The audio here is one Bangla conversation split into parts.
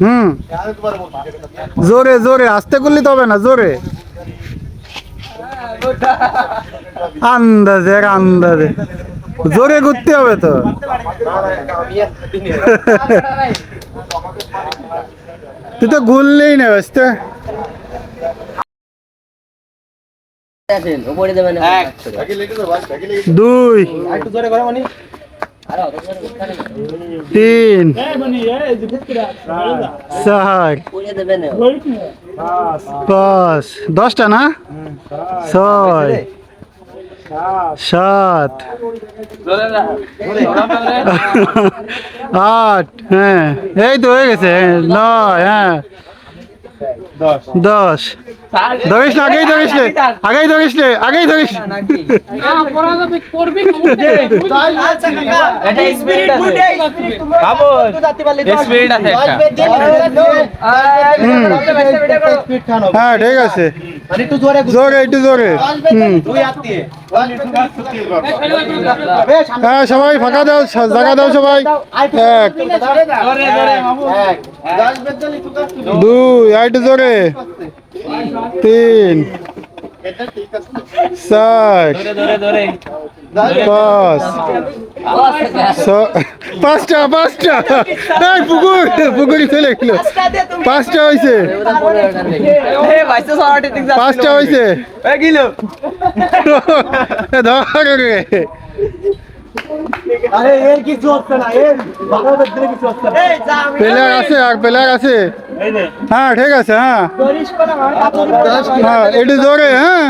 হুম। জোরে জোরে আস্তে করলে তো হবে না জোরে। আন্দাজে এক আন্দাজে। জোরে ঘুরতে হবে তো। তুই তো ঘুরলেই না ব্যস্ত। দুই। তিন চার উপরে দেবেন পাঁচ দশটা না ছয় সাত আট হ্যাঁ এই তো হয়ে গেছে নয় হ্যাঁ দশ ধরিস না আগেই ধরিস রে আগেই ধরিস রে আগেই ধরিস এটা হ্যাঁ ঠিক আছে। জোরে, একটু জোরে। হ্যাঁ সবাই ফাঁকা দাও, জায়গা দাও সবাই। এক, দুই, আর একটু জোরে। তিন, চার, পাঁচ। ছ- পাঁচটা পাঁচটা। এই পুকুর পুকুরি চলে গেল। পাঁচটা হয়েছে পাঁচটা হয়েছে ধর রে প্লেয়ার আছে আর প্লেয়ার আছে। হ্যাঁ ঠিক আছে হ্যাঁ। হ্যাঁ একটু জোরে হ্যাঁ।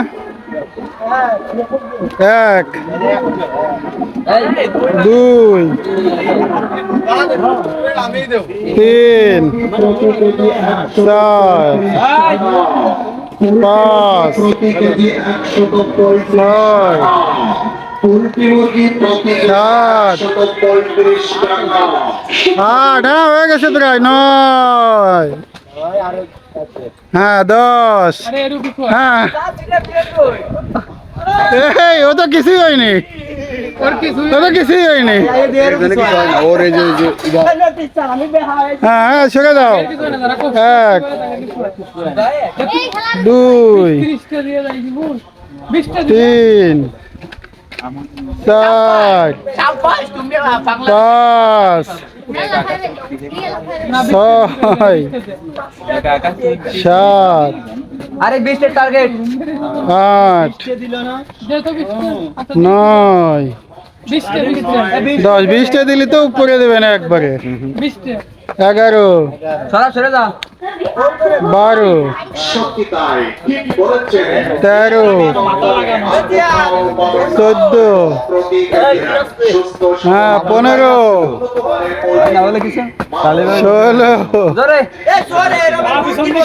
এক দুই তিন চার পাঁচ ছয় আট হ্যাঁ হয়ে গেছে প্রায় নয়। হ্যাঁ দশ। হ্যাঁ। এই ও তো কিছুই হয়নি। ও তো কিছুই হয়নি। হ্যাঁ? হ্যাঁ ছেড়ে দাও। এক দুই। তিন। চার। পাঁচ ছয় সাত আরে টার্গেট আট নয় দশ বিশটা দিলে তো উপরে দেবেন একবারে। এগারো। বারো। তেরো। চোদ্দ। হ্যাঁ পনেরো। ষোলো।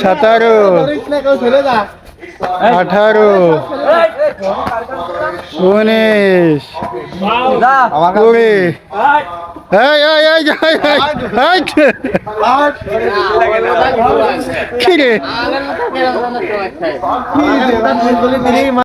সতেরো। আঠারো। উনিশ কুড়ি এই